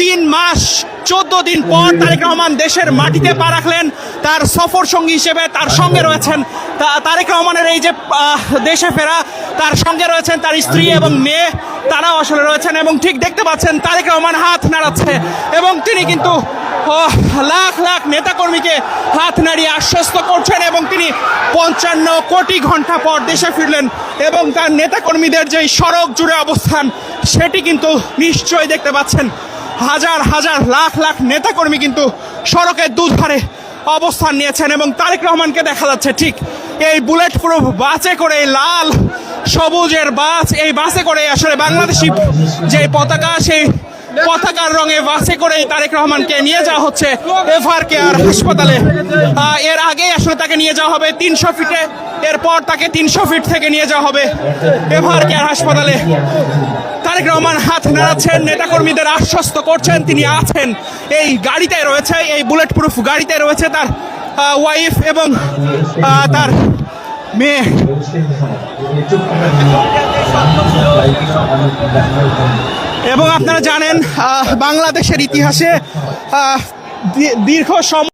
তিন মাস, চোদ্দ দিন পর তারেক রহমান দেশের মাটিতে পা রাখলেন। তার সফর সঙ্গী হিসেবে তার সঙ্গে রয়েছেন তারেক রহমানের এই যে দেশে ফেরা, তার সঙ্গে রয়েছেন তার স্ত্রী এবং মেয়ে, তারাও আসলে রয়েছেন এবং ঠিক দেখতে পাচ্ছেন তারেক রহমান হাত নাড়াচ্ছে এবং তিনি কিন্তু লাখ লাখ নেতাকর্মীকে হাত নাড়িয়ে আশ্বস্ত করছেন এবং তিনি পঞ্চান্ন কোটি ঘণ্টা পর দেশে ফিরলেন এবং তার নেতাকর্মীদের যে সড়ক জুড়ে অবস্থান, সেটি কিন্তু নিশ্চয়ই দেখতে পাচ্ছেন। হাজার হাজার লাখ লাখ নেতাকর্মী কিন্তু সড়কের দুধারে অবস্থান নিয়েছেন এবং তারেক রহমানকে দেখা যাচ্ছে ঠিক এই বুলেট প্রুফ বাসে করে লাল সবুজের বাস, এই বাসে করে আসলে বাংলাদেশি যে পতাকা, সেই পতাকার রঙে বাসে করে তারেক রহমানকে নিয়ে যাওয়া হচ্ছে এফআর কেয়ার হাসপাতালে। এর আগে আসলে তাকে নিয়ে যাওয়া হবে তিনশো ফিটে। এরপর তাকে তিনশো ফিট থেকে নিয়ে যাওয়া হবে এফআর কেয়ার হাসপাতালে। তারেক রহমান, হাত নাড়াচ্ছেন, নেতাকর্মীদের আশ্বস্ত করছেন, তিনি আছেন। এই গাড়িতে রয়েছে, এই বুলেট প্রুফ গাড়িতে রয়েছে তার ওয়াইফ এবং তার মেয়ে। এবং আপনারা জানেন বাংলাদেশের ইতিহাসে দীর্ঘ সময়